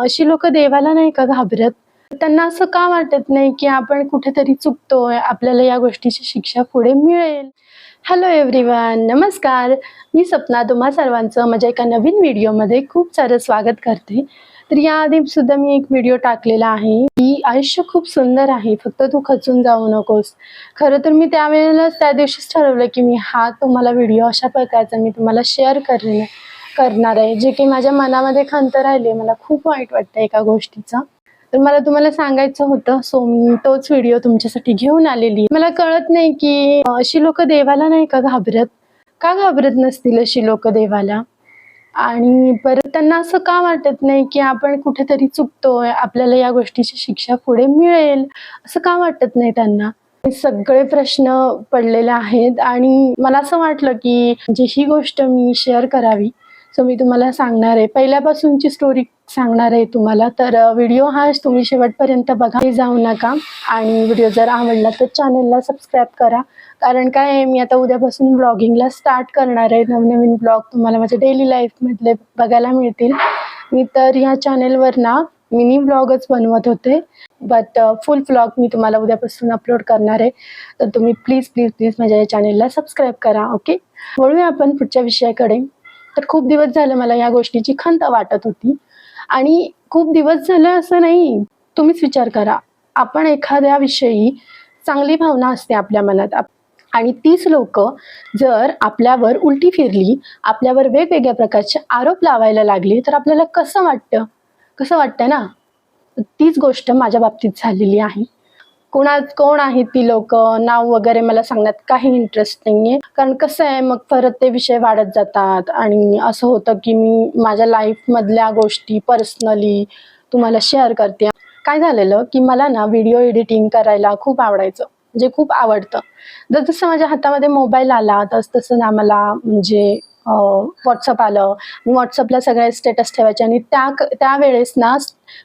अशी लोक देवाला नाही का घाबरत? त्यांना असं का वाटत नाही की आपण कुठेतरी चुकतोय आपल्याला या गोष्टीची शिक्षा पुढे मिळेल? हॅलो एव्हरीवन नमस्कार. मी सपना तुम्हा सर्वांचं माझ्या एका नवीन व्हिडिओमध्ये खूप सारं स्वागत करते. तर याआधी सुद्धा मी एक व्हिडिओ टाकलेला आहे. की आयुष्य खूप सुंदर आहे फक्त तू खचून जाऊ नकोस. खरं तर मी त्यावेळेलाच त्या दिवशीच ठरवलं की मी हा तुम्हाला व्हिडिओ अशा प्रकारचा मी तुम्हाला शेअर करेन. करणार आहे. जे की माझ्या मनामध्ये खंत राहिली मला खूप वाईट वाटतं एका गोष्टीचं. तर मला तुम्हाला सांगायचं होतं सो मी तोच व्हिडिओ तुमच्यासाठी घेऊन आलेली. मला कळत नाही की अशी लोक देवाला नाही का घाबरत? का घाबरत नसतील अशी लोक देवाला? आणि परत त्यांना असं का वाटत नाही की आपण कुठेतरी चुकतोय आपल्याला या गोष्टीची शिक्षा पुढे मिळेल? असं का वाटत नाही त्यांना? सगळे प्रश्न पडलेले आहेत. आणि मला असं वाटलं की म्हणजे ही गोष्ट मी शेअर करावी सो मी तुम्हाला सांगणार आहे. पहिल्यापासूनची स्टोरी सांगणार आहे तुम्हाला. तर व्हिडिओ हा तुम्ही शेवटपर्यंत बघा. जाऊ नका. आणि व्हिडिओ जर आवडला तर चॅनलला सबस्क्राईब करा. कारण काय आहे मी आता उद्यापासून ब्लॉगिंगला स्टार्ट करणार आहे. नवनवीन ब्लॉग तुम्हाला माझ्या डेली लाईफमधले बघायला मिळतील. मी तर ह्या चॅनेलवर ना मिनी ब्लॉगच बनवत होते. बट फुल ब्लॉग मी तुम्हाला उद्यापासून अपलोड करणार आहे. तर तुम्ही प्लीज प्लीज प्लीज माझ्या या चॅनेलला सबस्क्राईब करा ओके वळूया आपण पुढच्या विषयाकडे. तर खूप दिवस झालं मला या गोष्टीची खंत वाटत होती. आणि खूप दिवस झालं असं नाही तुम्हीच विचार करा. आपण एखाद्या विषयी चांगली भावना असते आपल्या मनात. आणि तीच लोक जर आपल्यावर उलटी फिरली आपल्यावर वेगवेगळ्या प्रकारचे आरोप लावायला लागले तर आपल्याला कसं वाटतं? कसं वाटतं ना? तीच गोष्ट माझ्या बाबतीत झालेली आहे. कोणा कोण आहेत ती लोक? नाव वगैरे मला सांगण्यात काही इंटरेस्ट नाहीये. कारण कसं आहे मग परत ते विषय वाढत जातात. आणि असं होतं की मी माझ्या लाईफमधल्या गोष्टी पर्सनली तुम्हाला शेअर करते. काय झालेलं की मला ना व्हिडिओ एडिटिंग करायला खूप आवडायचं. म्हणजे खूप आवडतं. जसं माझ्या हातामध्ये मोबाईल आला तस तसं ना मला म्हणजे व्हॉट्सअप आलं. व्हॉट्सअपला सगळे स्टेटस ठेवायचे आणि त्या त्यावेळेस ना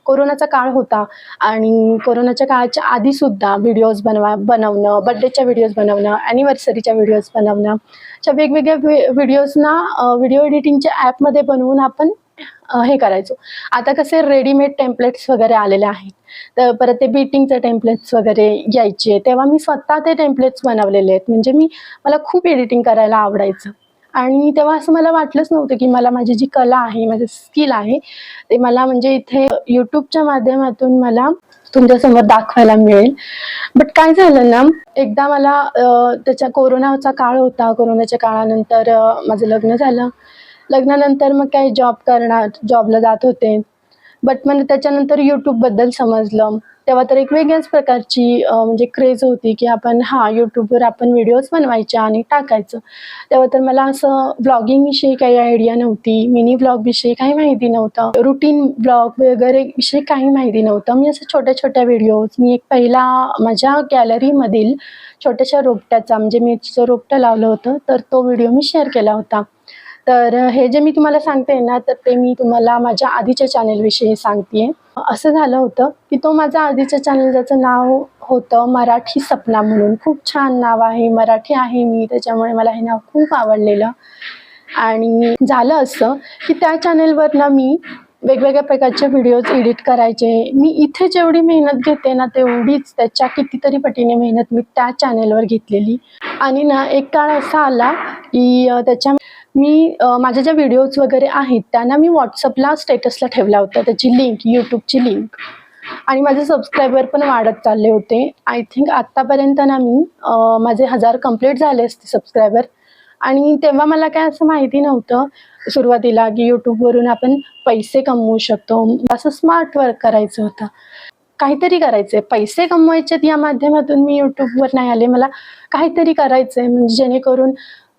कोरोनाचा काळ होता. आणि कोरोनाच्या काळाच्या आधीसुद्धा व्हिडिओज बनवा बनवणं बड्डेच्या व्हिडिओज बनवणं ॲनिव्हर्सरीच्या व्हिडिओज बनवणं अशा वेगवेगळ्या व्हिडिओजना व्हिडिओ एडिटिंगच्या ॲपमध्ये बनवून आपण हे करायचो. आता कसे रेडीमेड टेम्पलेट्स वगैरे आलेले आहेत. तर परत ते बीटिंगचे टेम्पलेट्स वगैरे यायचे. तेव्हा मी स्वतः ते टेम्पलेट्स बनवलेले आहेत. म्हणजे मी मला खूप एडिटिंग करायला आवडायचं. आणि तेव्हा असं मला वाटलंच नव्हतं की मला माझी जी कला आहे माझं स्किल आहे ते मला म्हणजे इथे यूट्यूबच्या माध्यमातून मला तुमच्यासमोर दाखवायला मिळेल. बट काय झालं ना एकदा मला त्याच्या कोरोनाचा काळ होता. कोरोनाच्या काळानंतर माझं लग्न झालं. लग्नानंतर मग काय जॉब करणार जॉबला जात होते. बट मला त्याच्यानंतर यूट्यूबबद्दल समजलं. तेव्हा तर एक वेगळ्याच प्रकारची म्हणजे क्रेज होती की आपण हा यूट्यूबवर आपण व्हिडिओज बनवायच्या आणि टाकायचं. तेव्हा तर मला असं ब्लॉगिंगविषयी काही आयडिया नव्हती मिनी ब्लॉगविषयी काही माहिती नव्हतं रुटीन ब्लॉग वगैरे विषयी काही माहिती नव्हतं. मी असं छोट्या छोट्या व्हिडिओज मी एक पहिला माझ्या गॅलरीमधील छोट्याशा रोपट्याचा म्हणजे मिरचीचं रोपटं लावलं होतं तर तो व्हिडिओ मी शेअर केला होता. तर हे जे मी तुम्हाला सांगते ना तर ते मी तुम्हाला माझ्या आधीच्या चॅनेलविषयी सांगते असं झालं होतं की तो माझा आधीच्या चॅनल ज्याचं नाव होतं मराठी सपना म्हणून. खूप छान नाव आहे मराठी आहे मी त्याच्यामुळे मला हे नाव खूप आवडलेलं. आणि झालं असं की त्या चॅनेलवर ना मी वेगवेगळ्या प्रकारचे व्हिडिओज एडिट करायचे. मी इथे जेवढी मेहनत घेते ना तेवढीच त्याच्या कितीतरी पटीने मेहनत मी त्या चॅनेलवर घेतलेली. आणि ना एक काळ असा आला की त्याच्या मी माझ्या ज्या व्हिडिओज वगैरे आहेत त्यांना मी व्हॉट्सअपला स्टेटसला ठेवला होता. त्याची लिंक यूट्यूबची लिंक आणि माझे सबस्क्रायबर पण वाढत चालले होते. आय थिंक आत्तापर्यंत ना मी माझे हजार कंप्लीट झाले असते सबस्क्रायबर आणि तेव्हा मला काय असं माहिती नव्हतं सुरुवातीला की यूट्यूबवरून आपण पैसे कमवू शकतो. असं स्मार्ट वर्क करायचं होतं. काहीतरी करायचं आहे पैसे कमवायचे या माध्यमातून मी यूट्यूबवर नाही आले. मला काहीतरी करायचं आहे म्हणजे जेणेकरून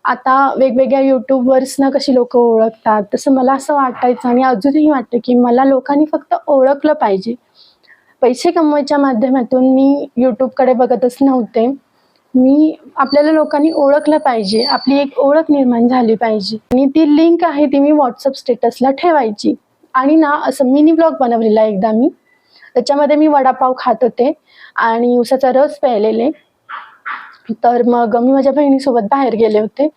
आता वेगवेगळ्या यूट्यूबवरसनं कशी लोक ओळखतात तसं मला असं वाटायचं आणि अजूनही वाटतं की मला लोकांनी फक्त ओळखलं पाहिजे. पैसे कमवायच्या माध्यमातून मी यूट्यूबकडे बघतच नव्हते. मी आपल्याला लोकांनी ओळखलं पाहिजे आपली एक ओळख निर्माण झाली पाहिजे. आणि ती लिंक आहे ती मी व्हॉट्सअप स्टेटसला ठेवायची. आणि ना असं मिनी ब्लॉग बनवलेला एकदा मी. त्याच्यामध्ये मी वडापाव खात होते आणि उसाचा रस प्यायलेले. तर मग मी माझ्या बहिणीसोबत बाहेर गेले होते.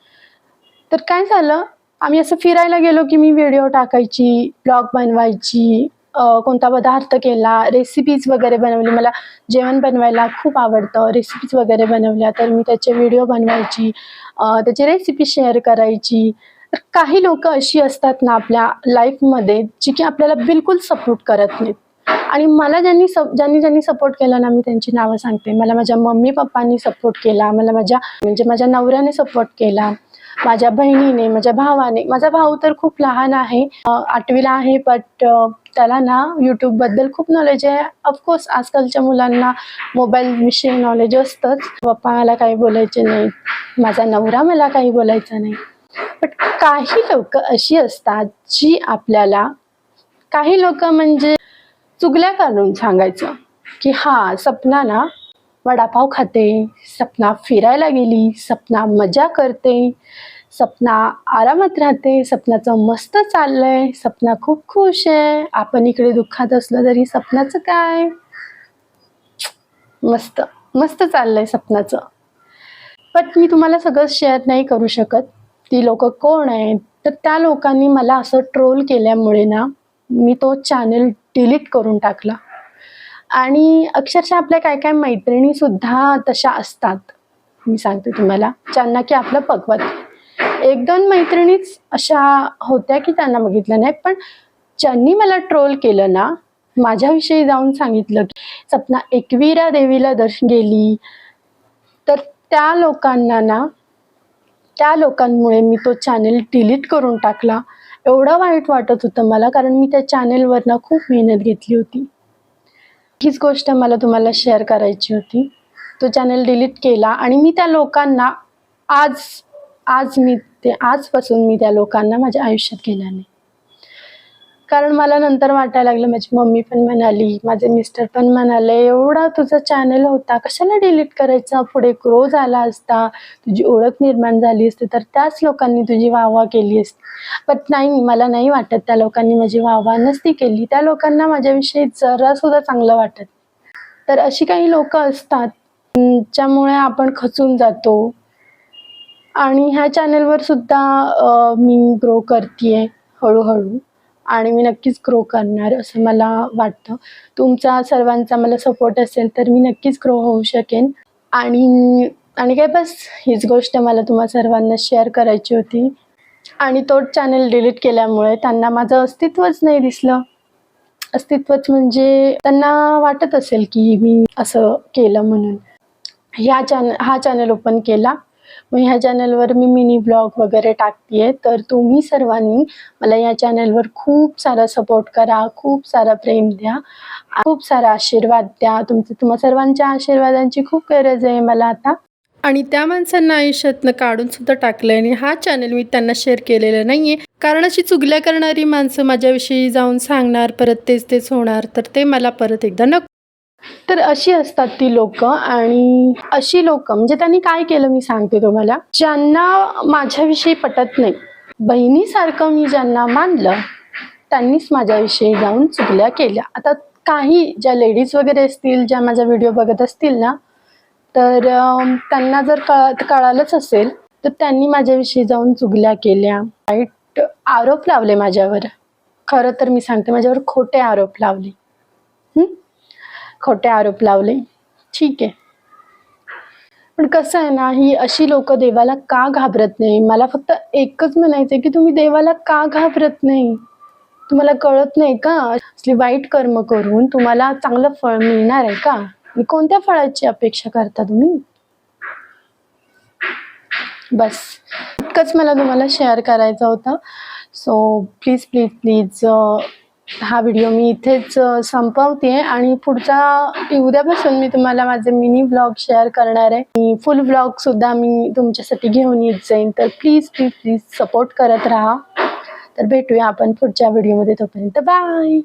तर काय झालं आम्ही असं फिरायला गेलो की मी व्हिडिओ टाकायची ब्लॉग बनवायची कोणता पदार्थ केला रेसिपीज वगैरे बनवली. मला जेवण बनवायला खूप आवडतं. रेसिपीज वगैरे बनवल्या तर मी त्याचे व्हिडिओ बनवायची त्याची रेसिपी शेअर करायची. तर काही लोक अशी असतात ना आपल्या लाईफमध्ये जी की आपल्याला बिलकुल सपोर्ट करत नाहीत. आणि मला ज्यांनी सप ज्यांनी ज्यांनी सपोर्ट केला ना मी त्यांची नावं सांगते. मला माझ्या मम्मी पप्पांनी सपोर्ट केला मला माझ्या म्हणजे माझ्या नवऱ्याने सपोर्ट केला माझ्या बहिणीने माझ्या भावाने. माझा भाऊ तर खूप लहान आहे आठवीला आहे बट त्याला ना यूट्यूबबद्दल खूप नॉलेज आहे. ऑफकोर्स आजकालच्या मुलांना मोबाईलविषयी नॉलेज असतंच. पप्पा मला काही बोलायचे नाही. माझा नवरा मला काही बोलायचा नाही. बट काही लोक अशी असतात जी आपल्याला काही लोक म्हणजे चुगल्या करून सांगायचं की हा सपना ना वडापाव खाते सपना फिरायला गेली सपना मजा करते सपना आरामात राहते सपनाचं मस्त चाललंय सपना खूप खुश आहे आपण इकडे दुःखात असलं तरी सपनाचं काय? मस्त मस्त चाललंय सपनाचं. बट मी तुम्हाला सगळं शेअर नाही करू शकत. ती लोक कोण आहेत? तर त्या लोकांनी मला असं ट्रोल केल्यामुळे ना मी तो चॅनल डिलीट करून टाकला. आणि अक्षरशः आपल्या काय काय मैत्रिणीसुद्धा तशा असतात मी सांगते तुम्हाला ज्यांना की आपलं पगवत एक दोन मैत्रिणीच अशा होत्या की त्यांना बघितलं नाही पण ज्यांनी मला ट्रोल केलं ना माझ्याविषयी जाऊन सांगितलं की सपना एकवीरा देवीला दर्श गेली. तर त्या लोकांना ना त्या लोकांमुळे मी तो चॅनल डिलीट करून टाकला. एवढं वाईट वाटत होतं मला कारण मी त्या चॅनेलवरनं खूप मेहनत घेतली होती. हीच गोष्ट मला तुम्हाला शेअर करायची होती. तो चॅनल डिलीट केला आणि मी त्या लोकांना आज आज मी ते आजपासून मी त्या लोकांना माझ्या आयुष्यात गेल्या नाही. कारण मला नंतर वाटायला लागलं माझी मम्मी पण म्हणाली माझे मिस्टर पण म्हणाले एवढा तुझा चॅनल होता कशाला डिलीट करायचा? पुढे ग्रो झाला असता तुझी ओळख निर्माण झाली असती तर त्याच लोकांनी तुझी वाहवा केली असती. बट नाही मला नाही वाटत त्या लोकांनी माझी वाहवा नसती केली. त्या लोकांना माझ्याविषयी जरा सुद्धा चांगलं वाटत तर अशी काही लोक असतात ज्यामुळे आपण खचून जातो. आणि ह्या चॅनलवर सुद्धा मी ग्रो करते हळूहळू. आणि मी नक्कीच ग्रो करणार असं मला वाटतं. तुमचा सर्वांचा मला सपोर्ट असेल तर मी नक्कीच ग्रो होऊ शकेन. आणि आणि काय बस हीच गोष्ट मला तुम्हा सर्वांना शेअर करायची होती. आणि तोच चॅनल डिलीट केल्यामुळे त्यांना माझं अस्तित्वच नाही दिसलं. अस्तित्वच म्हणजे त्यांना वाटत असेल की मी असं केलं म्हणून. ह्या चॅनल हा चॅनल ओपन केला. मग ह्या चॅनलवर मी मिनी ब्लॉग वगैरे टाकते तर तुम्ही सर्वांनी मला या चॅनलवर खूप सारा सपोर्ट करा खूप सारा प्रेम द्या खूप सारा आशीर्वाद द्या. तुमचं तुम्हा सर्वांच्या आशीर्वादांची खूप गरज आहे मला आता. आणि त्या माणसांना आयुष्यातनं काढून सुद्धा टाकलं आणि हा चॅनल मी त्यांना शेअर केलेला नाहीये. कारण अशी चुगल्या करणारी माणसं माझ्याविषयी जाऊन सांगणार परत तेच तेच होणार तर ते मला परत एकदा नको. तर अशी असतात ती लोक आणि अशी लोक म्हणजे त्यांनी काय केलं मी सांगते तुम्हाला? ज्यांना माझ्याविषयी पटत नाही बहिणीसारखं मी ज्यांना मानलं त्यांनीच माझ्याविषयी जाऊन चुगल्या केल्या. आता काही ज्या लेडीज वगैरे असतील ज्या माझा व्हिडिओ बघत असतील ना तर त्यांना जर कळालंच असेल तर त्यांनी माझ्याविषयी जाऊन चुगल्या केल्या. वाईट आरोप लावले माझ्यावर. खरं तर मी सांगते माझ्यावर खोटे आरोप लावले. हम्म खोटे आरोप लावले. ठीक आहे. पण कसं आहे ना ही अशी लोक देवाला का घाबरत नाही? मला फक्त एकच म्हणायचं आहे की तुम्ही देवाला का घाबरत नाही? तुम्हाला कळत नाही का? असली वाईट कर्म करून तुम्हाला चांगलं फळ मिळणार आहे का? आणि कोणत्या फळाची अपेक्षा करता तुम्ही? बस. इतकंच मला तुम्हाला शेअर करायचं होतं. सो प्लीज प्लीज प्लीज हा व्हिडिओ मी इथेच संपवते आणि पुढच्या उद्यापासून मी तुम्हाला माझे मिनी ब्लॉग शेअर करणार आहे. फुल ब्लॉग सुद्धा मी तुमच्यासाठी घेऊन येत जाईन. तर प्लीज प्लीज प्लीज सपोर्ट करत राहा. तर भेटूया आपण पुढच्या व्हिडिओमध्ये तोपर्यंत. बाय